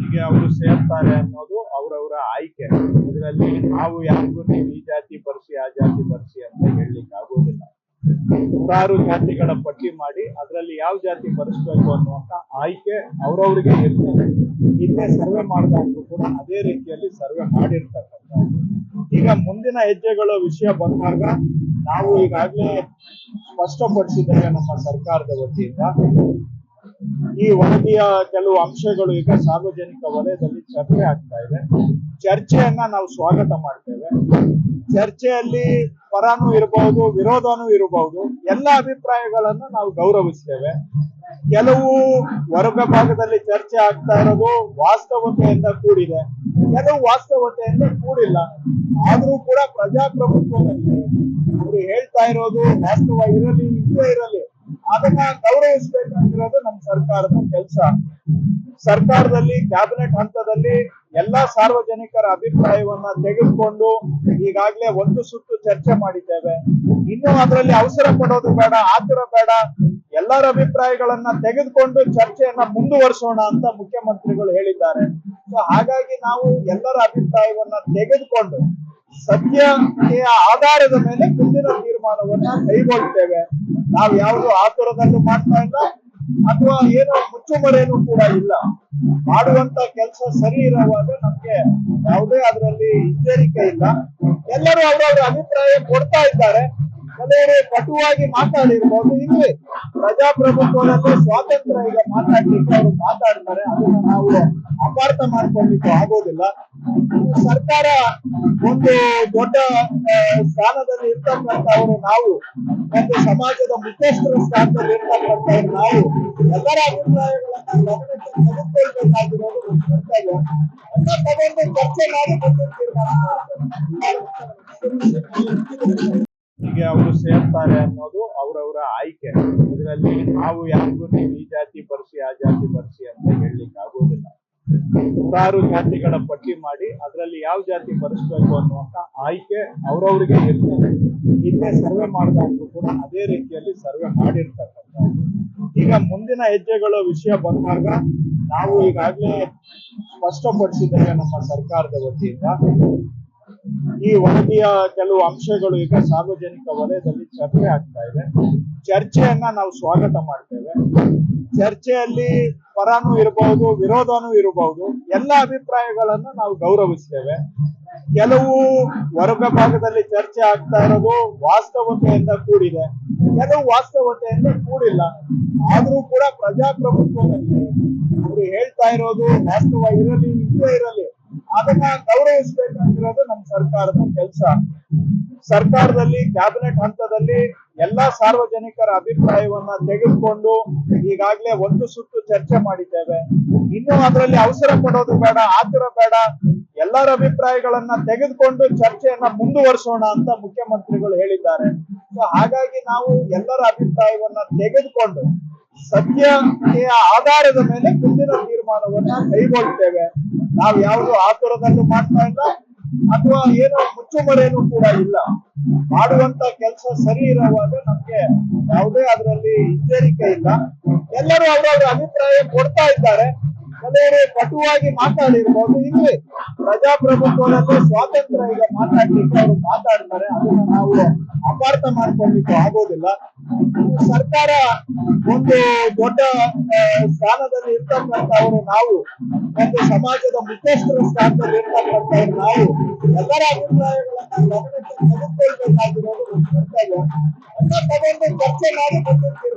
ಹೀಗೆ ಅವರು ಸೇರ್ತಾರೆ ಅನ್ನೋದು ಅವರವರ ಆಯ್ಕೆ. ಇದರಲ್ಲಿ ನಾವು ಯಾರಿಗೂ ನೀವು ಈ ಜಾತಿ ಬರ್ಸಿ, ಆ ಜಾತಿ ಬರ್ಸಿ ಅಂತ ಹೇಳಲಿಕ್ಕೆ ಆಗೋದಿಲ್ಲ. ನೂರಾರು ಜಾತಿಗಳ ಪಟ್ಟಿ ಮಾಡಿ ಅದರಲ್ಲಿ ಯಾವ ಜಾತಿ ಬರೆಸ್ಬೇಕು ಅನ್ನುವಂತ ಆಯ್ಕೆ ಅವ್ರವ್ರಿಗೆ ಇರ್ತದೆ. ಹಿಂದೆ ಸರ್ವೆ ಮಾಡಿದಾಗ್ಲೂ ಕೂಡ ಅದೇ ರೀತಿಯಲ್ಲಿ ಸರ್ವೆ ಮಾಡಿರ್ತಕ್ಕಂಥ ಈಗ ಮುಂದಿನ ಹೆಜ್ಜೆಗಳ ವಿಷಯ ಬಂದಾಗ ನಾವು ಈಗಾಗಲೇ ಸ್ಪಷ್ಟಪಡಿಸಿದ್ದೇವೆ ನಮ್ಮ ಸರ್ಕಾರದ ವತಿಯಿಂದ. ಈ ವರದಿಯ ಕೆಲವು ಅಂಶಗಳು ಈಗ ಸಾರ್ವಜನಿಕ ವಲಯದಲ್ಲಿ ಚರ್ಚೆ ಆಗ್ತಾ ಇದೆ. ಚರ್ಚೆಯನ್ನ ನಾವು ಸ್ವಾಗತ ಮಾಡ್ತೇವೆ. ಚರ್ಚೆಯಲ್ಲಿ ಪರಾನು ಇರಬಹುದು ವಿರೋಧನೂ ಇರಬಹುದು ಎಲ್ಲ ಅಭಿಪ್ರಾಯಗಳನ್ನು ನಾವು ಗೌರವಿಸ್ತೇವೆ. ಕೆಲವು ವರ್ಗ ಭಾಗದಲ್ಲಿ ಚರ್ಚೆ ಆಗ್ತಾ ಇರೋದು ವಾಸ್ತವತೆಯಿಂದ ಕೂಡಿದೆ. ಕೆಲವು ವಾಸ್ತವತೆಯಿಂದ ಕೂಡಿಲ್ಲ. ಆದ್ರೂ ಕೂಡ ಪ್ರಜಾಪ್ರಭುತ್ವದಲ್ಲಿ ಅವರು ಹೇಳ್ತಾ ಇರೋದು ವಾಸ್ತವ ಇರಲಿ, ಇಲ್ಲೇ ಇರಲಿ. ಅದನ್ನ ಗೌರವಿಸಬೇಕಾಗಿರೋದು ನಮ್ಮ ಸರ್ಕಾರದ ಕೆಲಸ. ಸರ್ಕಾರದಲ್ಲಿ ಕ್ಯಾಬಿನೆಟ್ ಹಂತದಲ್ಲಿ ಎಲ್ಲಾ ಸಾರ್ವಜನಿಕರ ಅಭಿಪ್ರಾಯವನ್ನ ತೆಗೆದುಕೊಂಡು ಈಗಾಗಲೇ ಒಂದು ಸುತ್ತು ಚರ್ಚೆ ಮಾಡಿದ್ದೇವೆ. ಇನ್ನೂ ಅದರಲ್ಲಿ ಅವಸರ ಪಡೋದು ಬೇಡ, ಆತುರ ಬೇಡ. ಎಲ್ಲರ ಅಭಿಪ್ರಾಯಗಳನ್ನ ತೆಗೆದುಕೊಂಡು ಚರ್ಚೆಯನ್ನ ಮುಂದುವರಿಸೋಣ ಅಂತ ಮುಖ್ಯಮಂತ್ರಿಗಳು ಹೇಳಿದ್ದಾರೆ. ಸೊ ಹಾಗಾಗಿ ನಾವು ಎಲ್ಲರ ಅಭಿಪ್ರಾಯವನ್ನ ತೆಗೆದುಕೊಂಡು ಸತ್ಯತೆಯ ಆಧಾರದ ಮೇಲೆ ಮುಂದಿನ ತೀರ್ಮಾನವನ್ನ ಕೈಗೊಳ್ತೇವೆ. ನಾವು ಯಾವುದು ಆತುರದಲ್ಲೂ ಮಾಡ್ತಾ ಇಲ್ಲ, ಅಥವಾ ಏನೋ ಮುಚ್ಚುಮರೇನು ಕೂಡ ಇಲ್ಲ. ಮಾಡುವಂತ ಕೆಲಸ ಸರಿ ಇರುವಾಗ ನಮ್ಗೆ ಯಾವುದೇ ಅದರಲ್ಲಿ ಹಿಂಜರಿಕೆ ಇಲ್ಲ. ಎಲ್ಲರೂ ಅವರವರ ಅಭಿಪ್ರಾಯ ಕೊಡ್ತಾ ಇದ್ದಾರೆ. ಕೆಲವರು ಕಟುವಾಗಿ ಮಾತಾಡಿರ್ಬೋದು. ಇಲ್ಲಿ ಪ್ರಜಾಪ್ರಭುತ್ವದಲ್ಲಿ ಸ್ವಾತಂತ್ರ್ಯ ಈಗ ಮಾತಾಡ್ಲಿಕ್ಕೆ ಅವರು ಮಾತಾಡ್ತಾರೆ. ಅದನ್ನ ನಾವು ಅಪಾರ್ಥ ಮಾಡ್ಕೊಳ್ಳಿಕ್ಕೆ ಆಗೋದಿಲ್ಲ. ಸರ್ಕಾರ ಒಂದು ದೊಡ್ಡ ಸ್ಥಾನದಲ್ಲಿ ಇರ್ತಕ್ಕಂಥವ್ರು ನಾವು, ಒಂದು ಸಮಾಜದ ಮುಖ್ಯಸ್ಥರ ಸ್ಥಾನದಲ್ಲಿ ಇರ್ತಕ್ಕಂಥವ್ರು ನಾವು, ಎಲ್ಲರ ಅಭಿಪ್ರಾಯಗಳನ್ನ ಗಮನಕ್ಕೆ ತೆಗೆದುಕೊಳ್ಬೇಕಾಗಿರೋದು ಕರ್ತವ್ಯ. ಚರ್ಚೆ ಮಾಡಿ ಹೀಗೆ ಅವರು ಸೇರ್ತಾರೆ ಅನ್ನೋದು ಅವರವರ ಆಯ್ಕೆ. ಇದರಲ್ಲಿ ನಾವು ಯಾರಿಗೂ ನೀವು ಈ ಜಾತಿ ಬರ್ಸಿ, ಆ ಜಾತಿ ಬರ್ಸಿ ಅಂತ ಹೇಳಲಿಕ್ಕೆ ಆಗೋದಿಲ್ಲ. ನೂರಾರು ಜಾತಿಗಳ ಪಟ್ಟಿ ಮಾಡಿ ಅದರಲ್ಲಿ ಯಾವ ಜಾತಿ ಬರೆಸ್ಬೇಕು ಅನ್ನುವಂತ ಆಯ್ಕೆ ಅವ್ರವ್ರಿಗೆ ಇರ್ತದೆ. ಹಿಂದೆ ಸರ್ವೆ ಮಾಡಿದಾಗ್ಲೂ ಕೂಡ ಅದೇ ರೀತಿಯಲ್ಲಿ ಸರ್ವೆ ಮಾಡಿರ್ತಕ್ಕಂಥ ಈಗ ಮುಂದಿನ ಹೆಜ್ಜೆಗಳ ವಿಷಯ ಬಂದಾಗ ನಾವು ಈಗಾಗಲೇ ಸ್ಪಷ್ಟಪಡಿಸಿದ್ದೇವೆ ನಮ್ಮ ಸರ್ಕಾರದ ವತಿಯಿಂದ. ಈ ವರದಿಯ ಕೆಲವು ಅಂಶಗಳು ಈಗ ಸಾರ್ವಜನಿಕ ವಲಯದಲ್ಲಿ ಚರ್ಚೆ ಆಗ್ತಾ ಇದೆ. ಚರ್ಚೆಯನ್ನ ನಾವು ಸ್ವಾಗತ ಮಾಡ್ತೇವೆ. ಚರ್ಚೆಯಲ್ಲಿ ಪರಾನು ಇರಬಹುದು, ವಿರೋಧನೂ ಇರಬಹುದು. ಎಲ್ಲ ಅಭಿಪ್ರಾಯಗಳನ್ನು ನಾವು ಗೌರವಿಸ್ತೇವೆ. ಕೆಲವು ವರ್ಗ ಭಾಗದಲ್ಲಿ ಚರ್ಚೆ ಆಗ್ತಾ ಇರೋದು ವಾಸ್ತವತೆಯಿಂದ ಕೂಡಿದೆ. ಕೆಲವು ವಾಸ್ತವತೆಯಿಂದ ಕೂಡಿಲ್ಲ. ಆದ್ರೂ ಕೂಡ ಪ್ರಜಾಪ್ರಭುತ್ವದಲ್ಲಿ ಅವರು ಹೇಳ್ತಾ ಇರೋದು ವಾಸ್ತವ ಇರಲಿ ಇಲ್ಲೇ ಇರಲಿ. ಅದನ್ನ ಗೌರವಿಸಬೇಕಾಗಿರೋದು ನಮ್ಮ ಸರ್ಕಾರದ ಕೆಲಸ. ಸರ್ಕಾರದಲ್ಲಿ ಕ್ಯಾಬಿನೆಟ್ ಹಂತದಲ್ಲಿ ಎಲ್ಲಾ ಸಾರ್ವಜನಿಕರ ಅಭಿಪ್ರಾಯವನ್ನ ತೆಗೆದುಕೊಂಡು ಈಗಾಗಲೇ ಒಂದು ಸುತ್ತು ಚರ್ಚೆ ಮಾಡಿದ್ದೇವೆ. ಇನ್ನು ಅದರಲ್ಲಿ ಅವಸರ ಪಡೋದು ಬೇಡ, ಆತುರ ಬೇಡ. ಎಲ್ಲರ ಅಭಿಪ್ರಾಯಗಳನ್ನ ತೆಗೆದುಕೊಂಡು ಚರ್ಚೆಯನ್ನ ಮುಂದುವರಿಸೋಣ ಅಂತ ಮುಖ್ಯಮಂತ್ರಿಗಳು ಹೇಳಿದ್ದಾರೆ. ಸೊ ಹಾಗಾಗಿ ನಾವು ಎಲ್ಲರ ಅಭಿಪ್ರಾಯವನ್ನ ತೆಗೆದುಕೊಂಡು ಸತ್ಯತೆಯ ಆಧಾರದ ಮೇಲೆ ಮುಂದಿನ ತೀರ್ಮಾನವನ್ನ ಕೈಗೊಳ್ತೇವೆ. ನಾವು ಯಾವುದು ಆತುರದಲ್ಲೂ ಮಾಡ್ತಾ ಇಲ್ಲ, ಅಥವಾ ಏನೋ ಮುಚ್ಚುಮರೇನು ಕೂಡ ಇಲ್ಲ. ಮಾಡುವಂತ ಕೆಲಸ ಸರಿ ಇರುವಾಗ ನಮ್ಗೆ ಯಾವುದೇ ಅದರಲ್ಲಿ ಹಿಂಜರಿಕೆ ಇಲ್ಲ. ಎಲ್ಲರೂ ಅವರವರ ಅಭಿಪ್ರಾಯ ಕೊಡ್ತಾ ಇದ್ದಾರೆ. ಕೆಲವರು ಕಟುವಾಗಿ ಮಾತಾಡಿರ್ಬೋದು. ಇಲ್ಲಿ ಪ್ರಜಾಪ್ರಭುತ್ವದಲ್ಲಿ ಸ್ವಾತಂತ್ರ್ಯ ಈಗ ಮಾತಾಡ್ಲಿಕ್ಕೆ ಅವರು ಮಾತಾಡ್ತಾರೆ. ಅದನ್ನ ನಾವು ಅಪಾರ್ಥ ಮಾಡ್ಕೊಳ್ಲಿಕ್ಕೆ ಆಗೋದಿಲ್ಲ. ಸರ್ಕಾರ ಒಂದು ದೊಡ್ಡ ಸ್ಥಾನದಲ್ಲಿ ಇರ್ತಕ್ಕಂಥವ್ರು ನಾವು, ಒಂದು ಸಮಾಜದ ಮುಖ್ಯಸ್ಥರ ಸ್ಥಾನದಲ್ಲಿ ಇರ್ತಕ್ಕಂಥವ್ರು ನಾವು ಎಲ್ಲರ ಅಭಿಪ್ರಾಯಗಳನ್ನ ಗಮನಕ್ಕೆ ತೆಗೆದುಕೊಳ್ಬೇಕಾಗಿರೋದು ತಗೊಂಡು ಚರ್ಚೆ ಮಾಡಿ ಮಾಡ್ತೇವೆ.